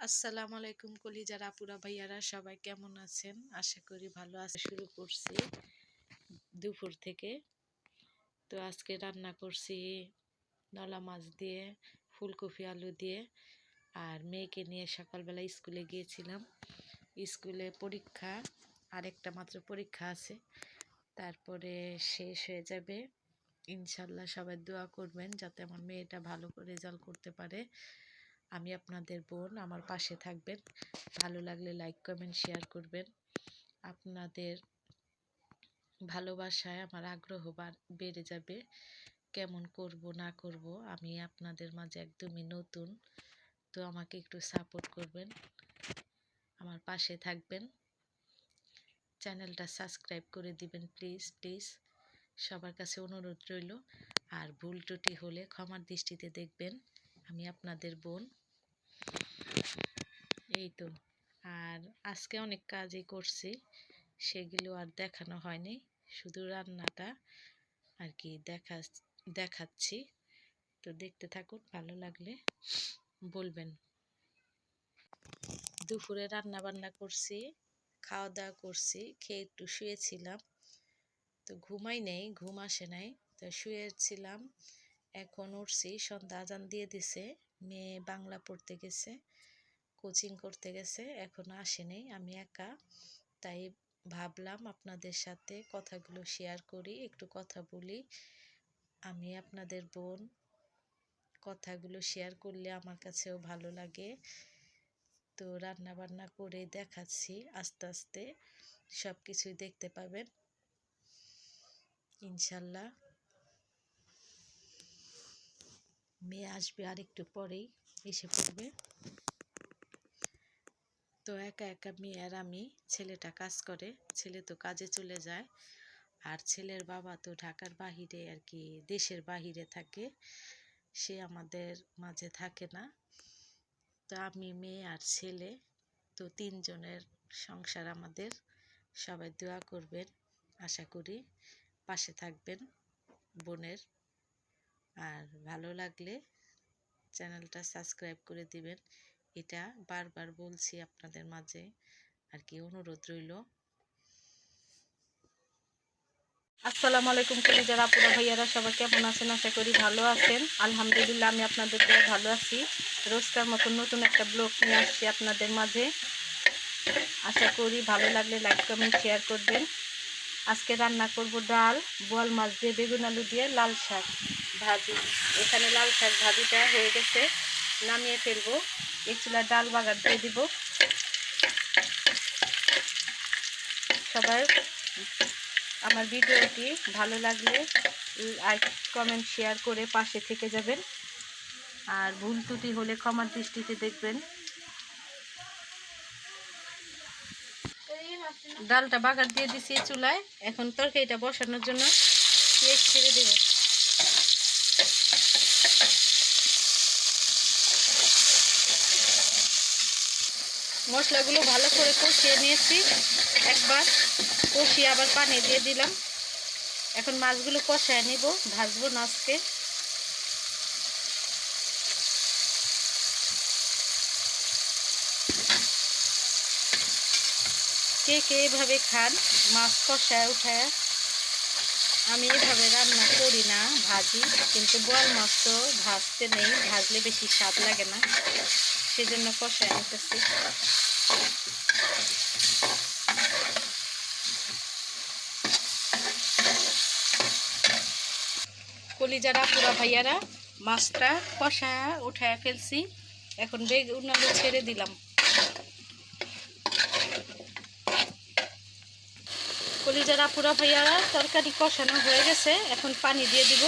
আসসালামু আলাইকুম কলিজার আপুরা, ভাইয়ারা সবাই কেমন আছেন? আশা করি ভালো আছে শুরু করছি দুপুর থেকে। তো আজকে রান্না করছি নলা মাছ দিয়ে, ফুলকপি, আলু দিয়ে। আর মেয়েকে নিয়ে সকালবেলা স্কুলে গিয়েছিলাম। স্কুলে পরীক্ষা, আরেকটা মাত্র পরীক্ষা আছে। তারপরে শেষ হয়ে যাবে। ইনশাল্লাহ সবাই দোয়া করবেন যাতে আমার মেয়েটা ভালো করে রেজাল্ট করতে পারে। আমি আপনাদের বোন, আমার পাশে থাকবেন। ভালো লাগলে লাইক কমেন্ট শেয়ার করবেন। আপনাদের ভালোবাসায় আমার আগ্রহ বেড়ে যাবে। কেমন করব, না করব, আমি আপনাদের মাঝে একদমই নতুন। তো আমাকে একটু সাপোর্ট করবেন। আমার পাশে থাকবেন। চ্যানেলটা সাবস্ক্রাইব করে দিবেন প্লিজ প্লিজ সবার কাছে অনুরোধ রইল। আর ভুল ত্রুটি হলে ক্ষমার দৃষ্টিতে দেখবেন। আমি আপনাদের বোন। এই তো। আর আজকে অনেক কাজই করছি, সেগুলো আর দেখানো হয়নি, শুধু রান্নাটা আর কি দেখা, দেখাচ্ছি। তো দেখতে থাকুন, ভালো লাগলে বলবেন। দুপুরে রান্না বান্না করছি, খাওয়া দাওয়া করছি, খেয়ে একটু শুয়েছিলাম। তো ঘুমাই নেই, ঘুম আসে নাই, তো শুয়েছিলাম। এখন উঠছি, সন্ধ্যা আজান দিয়ে দিছে, মেয়ে বাংলা পড়তে গেছে। কোচিং করতে গেছে, এখনও আসেনি। আমি একা, তাই ভাবলাম আপনাদের সাথে কথাগুলো শেয়ার করি, একটু কথা বলি। আমি আপনাদের বোন, কথাগুলো শেয়ার করলে আমার কাছেও ভালো লাগে। তো রান্না বান্না করে দেখাচ্ছি, আস্তে আস্তে সব কিছুই দেখতে পাবেন। ইনশাল্লাহ। মেয়ে আসবে আর একটু পরেই, এসে পড়বে। তো একা একা মেয়ে আর আমি ছেলেটা কাজ করে, ছেলে তো কাজে চলে যায়। আর ছেলের বাবা তো ঢাকার বাহিরে আর কি, দেশের বাহিরে থাকে। সে আমাদের মাঝে থাকে না। তো আমি মেয়ে আর ছেলে, তো তিনজনের সংসার আমাদের। সবাই দোয়া করবেন, আশা করি পাশে থাকবেন বোনের। আর ভালো লাগলে চ্যানেলটা সাবস্ক্রাইব করে দিবেন। এটা বারবার বলছি আপনাদের মাঝে। আর কি অনুরোধ রইল। আসসালামু আলাইকুম যারা আপুরা ভাইয়ারা, সবাই কেমন আছেন? আশা করি ভালো আছেন। আলহামদুলিল্লাহ আমি আপনাদের ভালো আছি। রোজকার মতন নতুন একটা ব্লগ নিয়ে আসছি আপনাদের মাঝে। আশা করি ভালো লাগলে লাইক, কমেন্ট, শেয়ার করবেন। আজকে রান্না করব ডাল, বোয়াল মাছ দিয়ে, বেগুন আলু দিয়ে লাল শাক ভাজি। এখানে লাল শাক ভাজিটা হয়ে গেছে। নামিয়ে ফেলব। এই চুলার ডাল বাগার দিয়ে দিব। সবাই, আমার ভিডিওটি ভালো লাগলে কমেন্ট, শেয়ার করে পাশে থেকে যাবেন। আর ভুল ত্রুটি হলে ক্ষমার দৃষ্টিতে দেখবেন। ডালটা বাগার দিয়ে দিছি চুলায়। এখন তরকারিটা বসানোর জন্য পেঁয়াজ ছেড়ে দেবো। মশলাগুলো ভালো করে কষিয়ে নিয়েছি। একবার কষিয়ে আবার পানি দিয়ে দিলাম। এখন মাছগুলো কষায় নিব, ভাজবো না আজকে। কে কে এভাবে খান, মাছ কষায় উঠায়। আমি এভাবে রান্না করি না, ভাজি, কিন্তু বোয়াল মাছ তো ভাজতে নেই, ভাজলে বেশি স্বাদ লাগে না। সেজন্য কষায় নিতেছি কলিজারা পুরা ভাইয়ারা, মাছটা কষায় উঠায় ফেলছি। এখন বেগুন আলু ছেড়ে দিলাম। কলিজারা পুরা ভাইয়ারা, তরকারি কষানো হয়ে গেছে। এখন পানি দিয়ে দিব।